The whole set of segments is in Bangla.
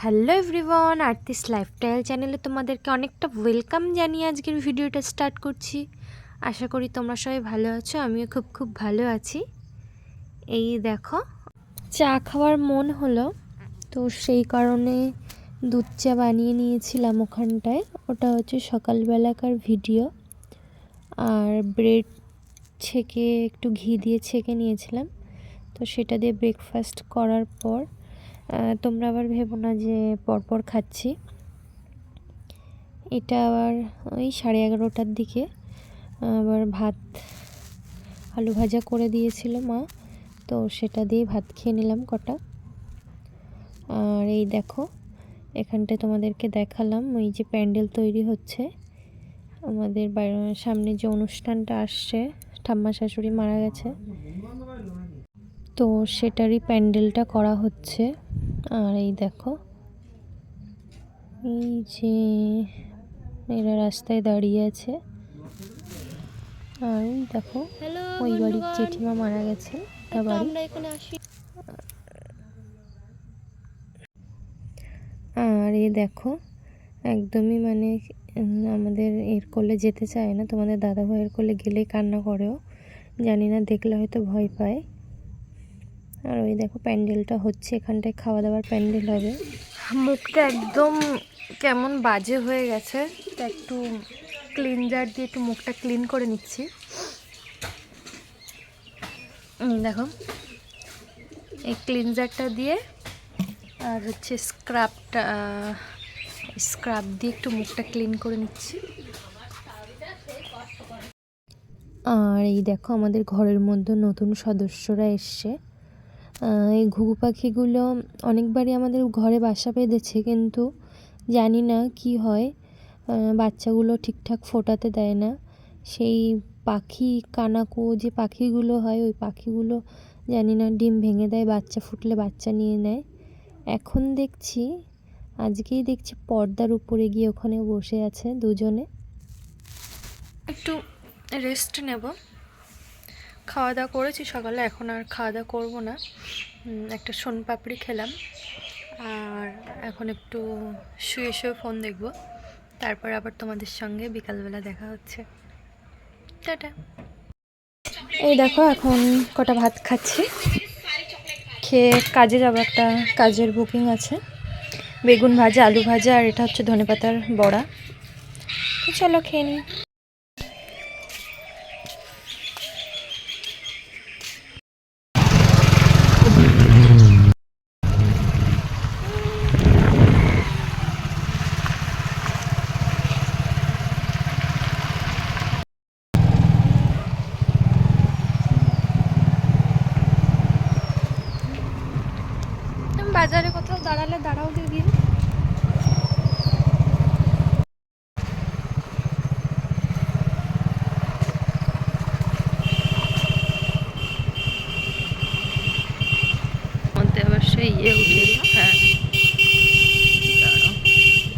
হ্যালো এভরিওয়ান আর্টিস্ট লাইফস্টাইল চ্যানেলে তোমাদেরকে অনেকটা ওয়েলকাম জানিয়ে আজকের ভিডিওটা স্টার্ট করছি। আশা করি তোমরা সবাই ভালো আছো, আমিও খুব খুব ভালো আছি। এই দেখো, চা খাওয়ার মন হলো, তো সেই কারণে দুধ চা বানিয়ে নিয়েছিলাম ওখানটায়। ওটা হচ্ছে সকালবেলাকার ভিডিও। আর ব্রেড ছেঁকে একটু ঘি দিয়ে ছেঁকে নিয়েছিলাম। তো সেটা দিয়ে ব্রেকফাস্ট করার পর তোমরা আবার ভেবো না যে পরপর খাচ্ছি। এটা আবার ওই সাড়ে এগারোটার দিকে, আবার ভাত, আলু ভাজা করে দিয়েছিল মা, তো সেটা দিয়ে ভাত খেয়ে নিলাম কটা। আর এই দেখো, এখানটায় তোমাদেরকে দেখালাম ওই যে প্যান্ডেল তৈরি হচ্ছে। আমাদের সামনে যে অনুষ্ঠানটা আসছে, ঠাম্মা শাশুড়ি মারা গেছে। তো সেটারই প্যান্ডেলটা করা হচ্ছে। আর এই দেখো। এই যে এরা রাস্তায় দাঁড়িয়ে আছে। আর দেখো ওই বাড়ির জেঠিমা মারা গেছে তার বাড়ি। আর এই দেখো একদমই মানে আমাদের এর কোলে যেতে চায় না। তোমাদের দাদা ভাইয়ের কোলে গেলেই কান্না করেও। জানি না দেখলে হয়তো ভয় পায়। আর ওই দেখো প্যান্ডেলটা হচ্ছে এখানটায় খাওয়া দাওয়ার প্যান্ডেল হবে। মুখটা একদম কেমন বাজে হয়ে গেছে। তা একটু ক্লিনজার দিয়ে একটু মুখটা ক্লিন করে নিচ্ছি। দেখো। এই ক্লিনজারটা দিয়ে আর হচ্ছে স্ক্রাবটা স্ক্রাব দিয়ে একটু মুখটা ক্লিন করে নিচ্ছি। আর এই দেখো আমাদের ঘরের মধ্যে নতুন সদস্যরা এসছে। এই ঘুঘু পাখিগুলো অনেকবারই আমাদের ঘরে বাসা বেঁধেছে, কিন্তু জানি না কি হয়। বাচ্চাগুলো ঠিকঠাক ফোটাতে দেয় না। সেই পাখি কানাকো যে পাখিগুলো হয়, ওই পাখিগুলো জানি না ডিম ভেঙে দেয়, বাচ্চা ফুটলে বাচ্চা নিয়ে নেয়। এখন দেখছি, আজকেই দেখছি পর্দার উপরে গিয়ে ওখানে বসে আছে দুজনে। একটু রেস্ট নেব। খাওয়া দাওয়া করেছি সকালে, এখন আর খাওয়া দাওয়া করব না। একটা সোন পাপড়ি খেলাম। আর এখন একটু শুয়ে শুয়ে ফোন দেখব। তারপর আবার তোমাদের সঙ্গে বিকালবেলা দেখা হচ্ছে। টাটা। এই দেখো, এখন কটা ভাত খাচ্ছি। খেয়ে কাজে যাব একটা কাজের বুকিং আছে। বেগুন ভাজা, আলু ভাজা, আর এটা হচ্ছে ধনেপাতার বড়া। চলো খেয়ে নিই। দাঁড়ালে দাঁড়াও মধ্যে ইয়ে উঠে হ্যাঁ।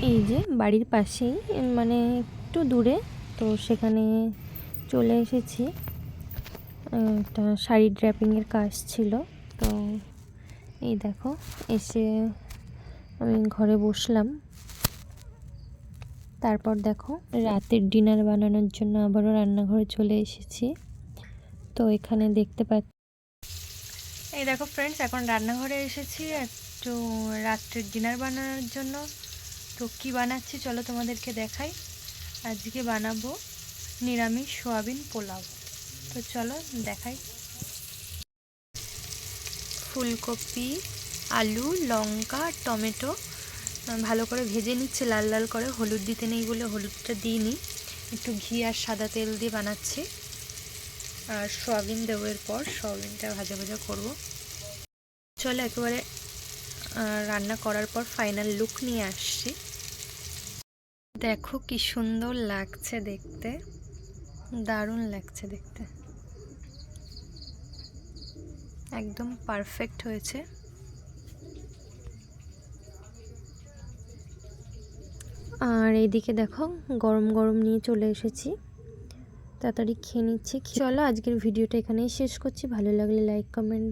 এই যে বাড়ির পাশেই মানে একটু দূরে তো সেখানে চলে এসেছি। একটা শাড়ি ড্র্যাপিংয়ের কাজ ছিল তো এই দেখো এসে আমি ঘরে বসলাম। তারপর দেখো, রাতের ডিনার বানানোর জন্য আবারও রান্নাঘরে চলে এসেছি। তো এখানে দেখতে পাচ্ছি এই দেখো ফ্রেন্ডস এখন রান্নাঘরে এসেছি। একটু রাত্রের ডিনার বানানোর জন্য। তো কী বানাচ্ছি চলো তোমাদেরকে দেখাই। আজকে বানাবো নিরামিষ সোয়াবিন পোলাও। তো চলো দেখাই। ফুলকপি আলু, লঙ্কা, টমেটো ভালো করে ভেজে নিচ্ছে, লাল লাল করে। হলুদ দিতে নেই বলে হলুদটা দিই দিইনি। একটু ঘি আর সাদা তেল দিয়ে বানাচ্ছি। আর সয়াবিন দেবো এরপর। সয়াবিনটা ভাজা ভাজা করব। চলে একেবারে রান্না করার পর ফাইনাল লুক নিয়ে আসছি। দেখো কি সুন্দর লাগছে দেখতে। দারুণ লাগছে দেখতে। একদম পারফেক্ট হয়েছে। আর এইদিকে দেখো, গরম গরম নিয়ে চলে এসেছি। তাড়াতাড়ি খেয়ে নিচ্ছি। চলো আজকের ভিডিওটা এখানেই শেষ করছি। ভালো লাগলে like comment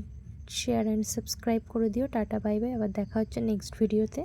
share and subscribe করে দিও। টাটা বাই বাই আবার দেখা হচ্ছে নেক্সট ভিডিওতে